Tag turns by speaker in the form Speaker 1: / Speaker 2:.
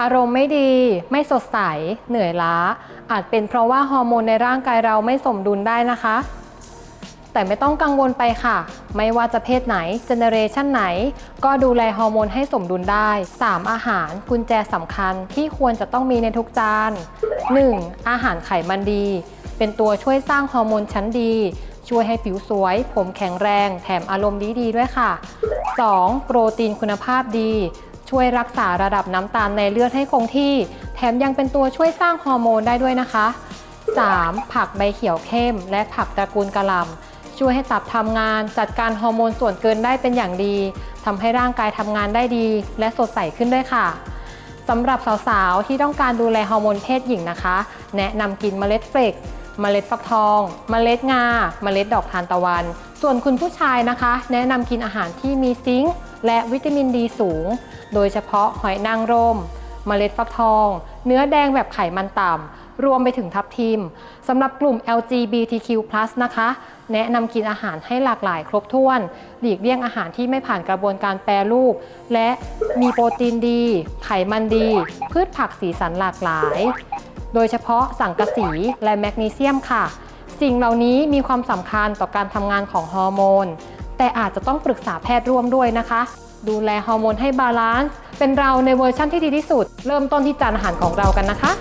Speaker 1: อารมณ์ไม่ดี ไม่สดใส เหนื่อยล้า อาจเป็นเพราะว่าฮอร์โมนในร่างกายเราไม่สมดุลได้นะคะ แต่ไม่ต้องกังวลไปค่ะ ไม่ว่าจะเพศไหน เจเนเรชันไหน ก็ดูแลฮอร์โมนให้สมดุลได้ 3 อาหารกุญแจสำคัญที่ควรจะต้องมีในทุกจาน 1. อาหารไขมันดี เป็นตัวช่วยสร้างฮอร์โมนชั้นดี ช่วยให้ผิวสวย ผมแข็งแรง แถมอารมณ์ดีๆด้วยค่ะ 2. โปรตีนคุณภาพดี ช่วยรักษาระดับน้ำตาลในเลือดให้คงที่ แถมยังเป็นตัวช่วยสร้างฮอร์โมนได้ด้วยนะคะ 3. ผักใบเขียวเข้ม และผักตระกูลกะหล่ำช่วยให้ตับทำงานจัดการฮอร์โมนส่วนเกินได้เป็นอย่างดีทำให้ร่างกายทำงานได้ดี และสดใสขึ้นด้วยค่ะสำหรับสาวๆ ที่ต้องการดูแลฮอร์โมนเพศหญิงนะคะ แนะนำกินเมล็ดเฟลกซ์ เมล็ดฟักทอง เมล็ดงา เมล็ดดอกทานตะวัน ส่วนคุณผู้ชายนะคะ แนะนำกินอาหารที่มีซิงค์และวิตามินดีสูง โดยเฉพาะหอยนางรม เมล็ดฟักทอง เนื้อแดงแบบไขมันต่ำรวมไปถึงทับทิมสำหรับกลุ่ม LGBTQ+ นะคะ แนะนำกินอาหารให้หลากหลายครบถ้วน หลีกเลี่ยงอาหารที่ไม่ผ่านกระบวนการแปรรูป และมีโปรตีนดี ไขมันดี พืชผักสีสันหลากหลาย โดยเฉพาะสังกะสีและแมกนีเซียมค่ะ สิ่งเหล่านี้มีความสำคัญต่อการทำงานของฮอร์โมน แต่อาจจะต้องปรึกษาแพทย์ร่วมด้วยนะคะ ดูแลฮอร์โมนให้บาลานซ์เป็นเราในเวอร์ชั่นที่ดีที่สุด เริ่มต้นที่จานอาหารของเรากันนะคะ